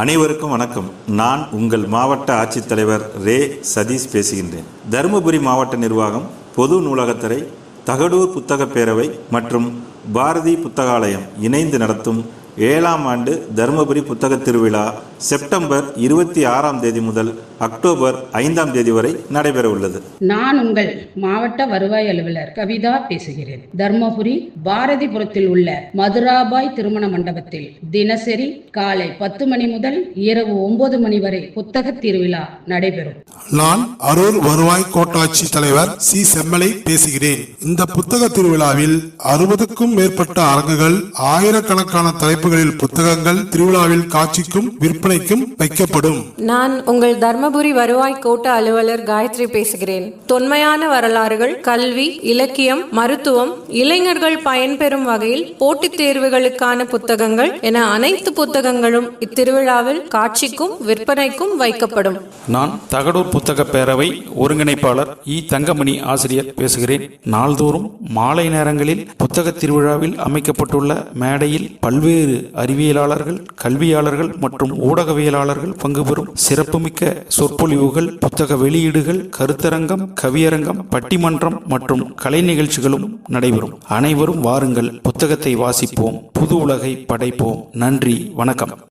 அனைவருக்கும் வணக்கம். நான் உங்கள் மாவட்ட ஆட்சித்தலைவர் ரே. சதீஷ் பேசுகின்றேன். தருமபுரி மாவட்ட நிர்வாகம் பொது நூலகத்துறை தகடூர் புத்தகப் பேரவை மற்றும் பாரதி புத்தகாலயம் இணைந்து நடத்தும் ஏழாம் ஆண்டு தருமபுரி புத்தகத் திருவிழா செப்டம்பர் இருபத்தி ஆறாம் தேதி முதல் அக்டோபர் ஐந்தாம் தேதி வரை நடைபெற உள்ளது. நான் உங்கள் மாவட்ட வருவாய் அலுவலர் கவிதா பேசுகிறேன். தர்மபுரி பாரதிபுரத்தில் உள்ள மதுராபாய் திருமண மண்டபத்தில் தினசரி காலை பத்து மணி முதல் இரவு ஒன்பது மணி வரை புத்தக திருவிழா நடைபெறும். நான் அரூர் வருவாய் கோட்டாட்சி தலைவர் சி. செம்மலை பேசுகிறேன். இந்த புத்தக திருவிழாவில் அறுபதுக்கும் மேற்பட்ட அரங்குகள் ஆயிரக்கணக்கான தலைப்புகளில் புத்தகங்கள் திருவிழாவில் காட்சிக்கும் விற்பனைக்கும் வைக்கப்படும். நான் உங்கள் தர்மபுரி வருவாய் கோட்ட அலுவலர் காயத்ரி பேசுகிறேன். தொன்மையான வரலாறுகள் கல்வி இலக்கியம் மருத்துவம் இளைஞர்கள் பயன்பெறும் வகையில் போட்டித் தேர்வுகளுக்கான புத்தகங்கள் என அனைத்து புத்தகங்களும் இத்திருவிழாவில் காட்சிக்கும் விற்பனைக்கும் வைக்கப்படும். நான் தகடூர் புத்தக பேரவை ஒருங்கிணைப்பாளர் இ. தங்கமணி ஆசிரியர் பேசுகிறேன். நாள்தோறும் மாலை நேரங்களில் புத்தக திருவிழாவில் அமைக்கப்பட்டுள்ள மேடையில் பல்வேறு அறிவியலாளர்கள் கல்வியாளர்கள் மற்றும் ஊடகவியலாளர்கள் பங்கு பெறும் சிறப்புமிக்க சொற்பொழிவுகள் புத்தக வெளியீடுகள் கருத்தரங்கம் கவியரங்கம் பட்டிமன்றம் மற்றும் கலை நிகழ்ச்சிகளும் நடைபெறும். அனைவரும் வாருங்கள் புத்தகத்தை வாசிப்போம் புது உலகை படைப்போம். நன்றி வணக்கம்.